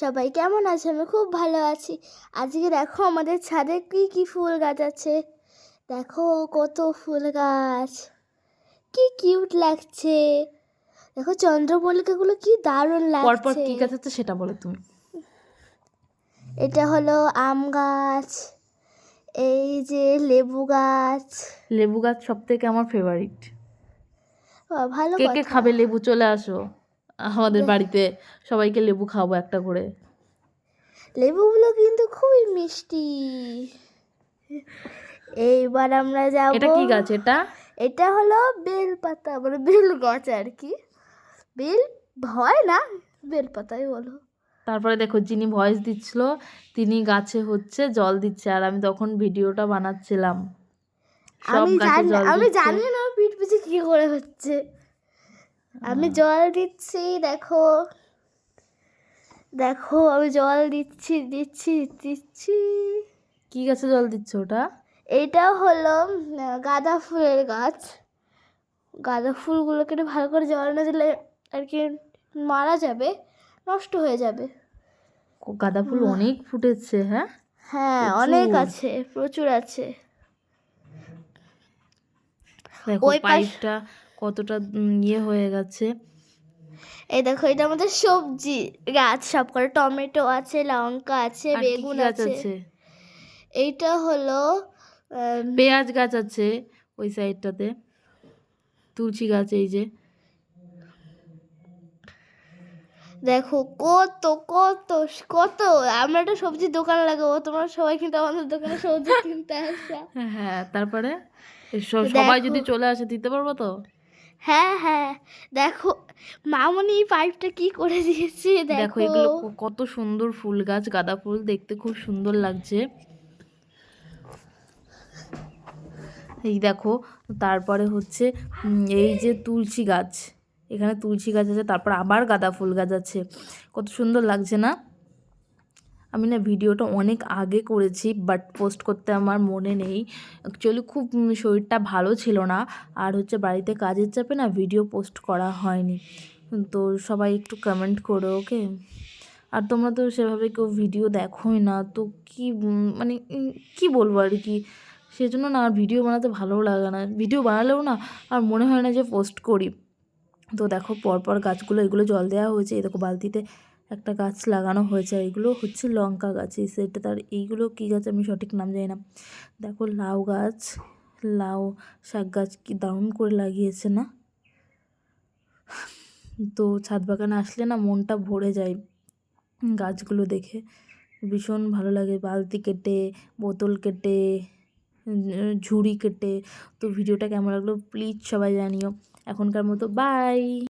সবাই কেমন আছে? আমি খুব ভালো আছি। আজকে দেখো আমাদের ছাদে কি কি ফুল গাছ আছে। দেখো কত ফুল গাছ। কি কিউট লাগছে। দেখো চন্দ্রমল্লিকাগুলো কি দারুণ পরপর লাগছে কি গাছ আছে সেটা বলো তুমি। এটা হলো আম গাছ এই যে লেবু গাছ। লেবু গাছ সব থেকে আমার ফেভারিট ভালো কে কে খাবে লেবু? চলে আসো। আমাদের বাড়িতে সবাইকে লেবু খাওয়াবো একটা করে। লেবুগুলো কিন্তু খুবই মিষ্টি। এইবার আমরা যাব। এটা কি গাছ এটা? এটা হলো বেল পাতা মানে বেল গাছ আর কি। বেল হয় না বেল পাতাই বলো। তারপরে দেখো যিনি ভয়েস দিচ্ছিল তিনি গাছে হচ্ছে জল দিচ্ছে আর আমি তখন ভিডিওটা বানাচ্ছিলাম। আমি জানি আমি জানি না পিঠ পিছে কি করে হচ্ছে। আমি জল দিচ্ছি দেখো। দেখো আমি জল দিচ্ছি দিচ্ছি দিচ্ছি। কি গাছে জল দিচ্ছ ওটা? এইটা হলো গাঁদা ফুলের গাছ। গাঁদা ফুলগুলোকে ভালো করে জল না দিলে আর কি মারা যাবে নষ্ট হয়ে যাবে। গাঁদা ফুল অনেক ফুটেছে হ্যাঁ? হ্যাঁ অনেক আছে প্রচুর আছে। ওই পাইপটা কতটা ইয়ে হয়ে গেছে। এই দেখো এটা আমাদের সবজি। গাছ সব করে টমেটো আছে লঙ্কা আছে বেগুন আছে। এইটা হলো পেঁয়াজ গাছ আছে ওই সাইডটাতে। তুলসী গাছ এই যে। দেখো কত কত কত আমরা একটা সবজির দোকান লাগাবো তোমরা সবাই কিন্তু আমাদের দোকানে সবজি কিনতে আসা হ্যাঁ, হ্যাঁ তারপরে? সবাই যদি চলে আসে দিতে পারব তো? হ্যাঁ হ্যাঁ। দেখো মামনি পাইপটা কি করে দিয়েছে দেখো এগুলো কত সুন্দর ফুল গাছ গাঁদা ফুল দেখতে খুব সুন্দর লাগছে। এই দেখো তারপরে হচ্ছে এই যে তুলসী গাছ। এখানে তুলসী গাছ আছে তারপর আবার গাঁদা ফুল গাছ আছে। কত সুন্দর লাগছে না? আমি না ভিডিওটা অনেক আগে করেছি বাট পোস্ট করতে আমার মনে নেই। অ্যাকচুয়ালি খুব শরীরটা ভালো ছিল না। আর হচ্ছে বাড়িতে কাজের চাপে না ভিডিও পোস্ট করা হয়নি। তো সবাই একটু কমেন্ট করো ওকে আর তোমরা তো সেভাবে কেউ ভিডিও দেখোই না। তো কি মানে কি বলব আর কি? সেজন্য না আর ভিডিও বানাতে ভালোও লাগে না। ভিডিও বানালেও না আর মনে হয় না যে পোস্ট করি। তো দেখো পরপর গাছগুলো এগুলো জল দেওয়া হয়েছে। এই দেখো বালতিতে একটা গাছ লাগানো হয়েছে এগুলো হচ্ছে লঙ্কা গাছ। এই সাইডটা তার, এইগুলো কী গাছ আমি সঠিক নাম জানি না। দেখো লাউ গাছ, লাউ শাক গাছ কি দারুণ করে লাগিয়েছে না? তো ছাদ বাগানে আসলে না মনটা ভরে যায় গাছগুলো দেখে। ভীষণ ভালো লাগে, বালতি কেটে, বোতল কেটে, ঝুড়ি কেটে। তো ভিডিওটা কেমন লাগল প্লিজ সবাই জানিও। এখনকার মতো বাই